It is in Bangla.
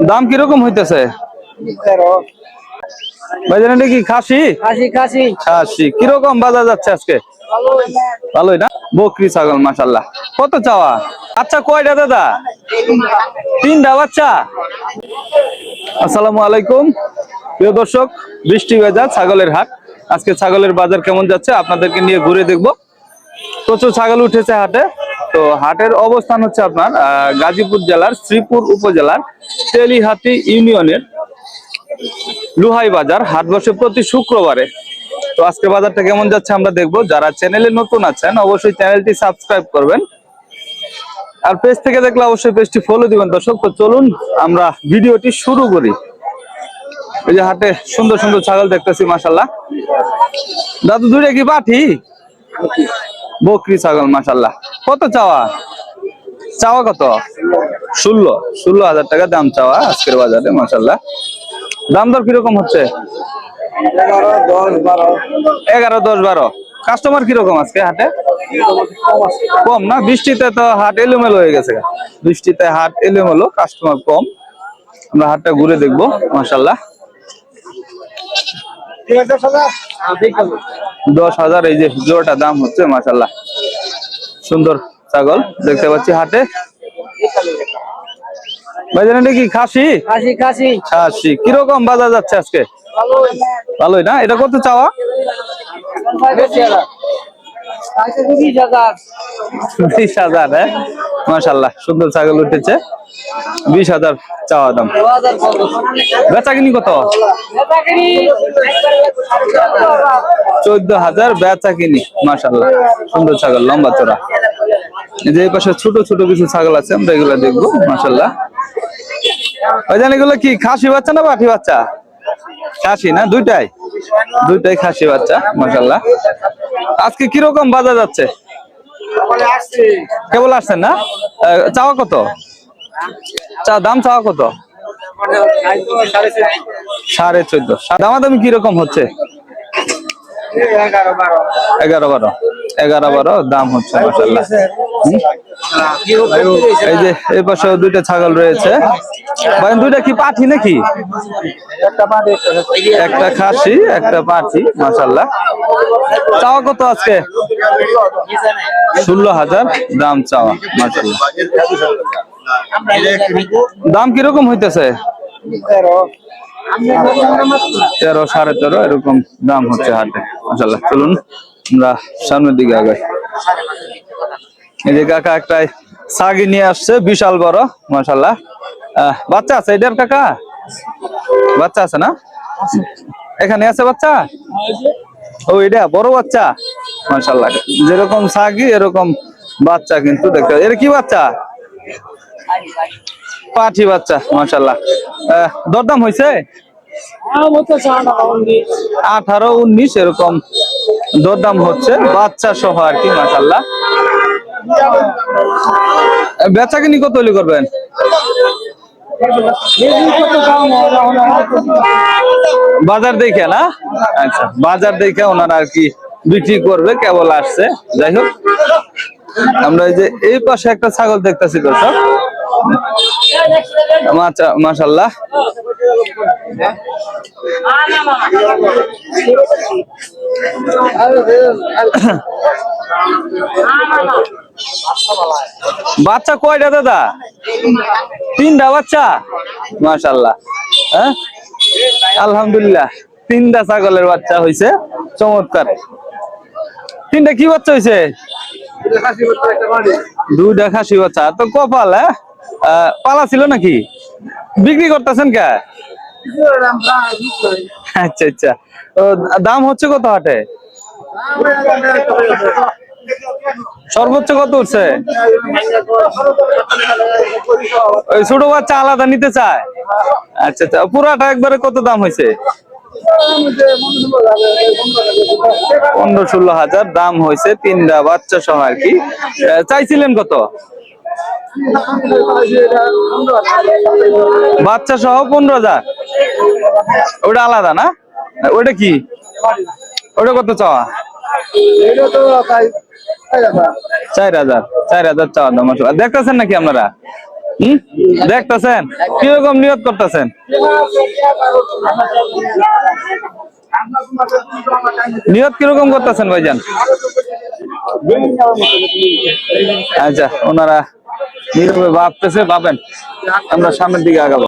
দাম কীরকম হইতেছে? ভাইজান এটা কি খাসি? খাসি খাসি। খাসি। কীরকম বাজার যাচ্ছে আজকে? ভালোই না? বকরি ছাগল মাসাল্লাহ কত চাওয়া? আচ্ছা কয়টা দাদা? তিনটা বাচ্চা? আসসালামু আলাইকুম। প্রিয় দর্শক বৃষ্টি বাজার ছাগলের হাট। আজকে ছাগলের বাজার কেমন যাচ্ছে আপনাদেরকে নিয়ে ঘুরে দেখব। প্রচুর ছাগল উঠেছে হাটে। তো হাটের অবস্থান হচ্ছে আপনার গাজীপুর জেলার শ্রীপুর উপজেলার তেলিহাতি ইউনিয়নের লুহাই বাজার। হাট বসে প্রতি শুক্রবারে। তো আজকে বাজারটা কেমন যাচ্ছে আমরা দেখব। যারা চ্যানেলে নতুন আছেন, অবশ্যই চ্যানেলটি সাবস্ক্রাইব করবেন। আর পেজ থেকে দেখলে অবশ্যই পেজটি ফলো দিবেন। দর্শক, তো চলুন আমরা ভিডিওটি শুরু করি। এই যে হাটে সুন্দর সুন্দর ছাগল দেখতেছি মাসাল্লাহ দাদু, দুইটা কি পাঠি বকরি ছাগল মাসাল্লাহ কত চাওয়া? চাওয়া কত? ষোলো। ষোলো হাজার টাকা দাম চাওয়া আজকের বাজারে মাসাল্লাহ দাম দর কীরকম হচ্ছে? এগারো, দশ, বারো। কাস্টমার কীরকম আজকে হাটে? কম না? বৃষ্টিতে তো হাট এলোমেলো হয়ে গেছে। বৃষ্টিতে হাট এলোমেলো, কাস্টমার কম। আমরা হাটটা ঘুরে দেখব মাসাল্লাহ দশ হাজার, এই যে জোড়াটা দাম হচ্ছে মাসাল্লাহ সুন্দর ছাগল দেখতে পাচ্ছি হাটে। ভাইজান এটা কি খাসি? খাসি খাসি। খাসি। কীরকম বাজার যাচ্ছে আজকে? ভালোই। না? এটা কত চাওয়া? বেশি হাজার হ্যাঁ? মাসাল্লাহ সুন্দর ছাগল উঠেছে। বিশ হাজার চাওয়া দাম। বেচা কিনি কত? চোদ্দ হাজার বেচা কিনি মাসাল্লাহ সুন্দর ছাগল, লম্বা এই যে পাশে ছোট ছোট কিছু ছাগল আছে, আমরা এগুলো দেখব মাসাল্লাহ এগুলো কি খাসি বাচ্চা না পাঠি বাচ্চা? খাসি না? দুইটাই। দুইটাই খাসি বাচ্চা মাসাল্লাহ আজকে কীরকম বাজার যাচ্ছে? কেবল আসছেন না? চাওয়া কত? চা, দাম চাওয়া কত? সাড়ে চোদ্দ। দামাদামি কীরকম হচ্ছে? এগারো বারো। এগারো বারো দাম হচ্ছে মাসাল্লাহ এই যে এই পাশে দুইটা ছাগল রয়েছে। দুইটা কি পাঠি নাকি? একটা খাসি। একটা পাঠি মাসাল্লাহ চাওয়া কত আজকে? ষোলো হাজার দাম চাওয়া মাসাল্লাহ দাম কীরকম হইতেছে? তেরো সাড়ে তেরো এরকম দাম হচ্ছে হাটে। মাসাল্লাহ চলুন আমরা সামনের দিকে আগাই। এই যে কাকা একটা সাগি নিয়ে আসছে, বিশাল বড় মাসাল্লাহ বাচ্চা আছে এটার কাকা? বাচ্চা আছে না? এখানে আছে বাচ্চা? ও, এটা বড় বাচ্চা মাসাল্লাহ যেরকম সাগি এরকম বাচ্চা কিন্তু দেখতে এর কি বাচ্চা? পাঠি বাচ্চা মাসাল্লাহ দরদাম হয়েছে আঠারো, উনিশ এরকম দরদাম হচ্ছে। বাচ্চা সহ আর কি মাসাল্লাহ বেচা কিনি কত হলে করবেন? বাজার দেখে না? আচ্ছা বাজার দেখে ওনারা আর কি বিক্রি করবে, কেবল আসছে। যাই হোক, আমরা এই যে এই পাশে একটা ছাগল দেখতেছি, দর্শক। মাশাল্লাহ বাচ্চা কয়টা দাদা? তিনটা বাচ্চা? মাশাল্লাহ হ্যাঁ? আলহামদুলিল্লাহ, তিনটা ছাগলের বাচ্চা হয়েছে চমৎকার। তিনটা কি বাচ্চা হয়েছে দুইটা খাসি বাচ্চা তো কপাল হ্যাঁ? পালা ছিল নাকি? বিক্রি করতেছেন কে? আচ্ছা আচ্ছা। দাম হচ্ছে কত হাটে? সর্বোচ্চ কত উঠছে? ওই ছোট বাচ্চা আলাদা নিতে চায়? আচ্ছা আচ্ছা। পুরাটা একবারে কত দাম হয়েছে? পনেরো ষোলো হাজার দাম হয়েছে তিনটা বাচ্চা সহ আর কি। চাইছিলেন কত? বাচ্চা সহ পনেরো হাজার। ওটা আলাদা না? ওটা কি? ওটা কত চাওয়া? চার হাজার। চার হাজার চাওয়া দাম দেখতেছেন নাকি আপনারা? হুম? দেখতেছেন? কীরকম নিয়ত করতেছেন? নিয়ত কীরকম করতেছেন ভাইজান? আচ্ছা ওনারা নীরবে ভাবতেছে ভাবেন আমরা সামনের দিকে আগাবো।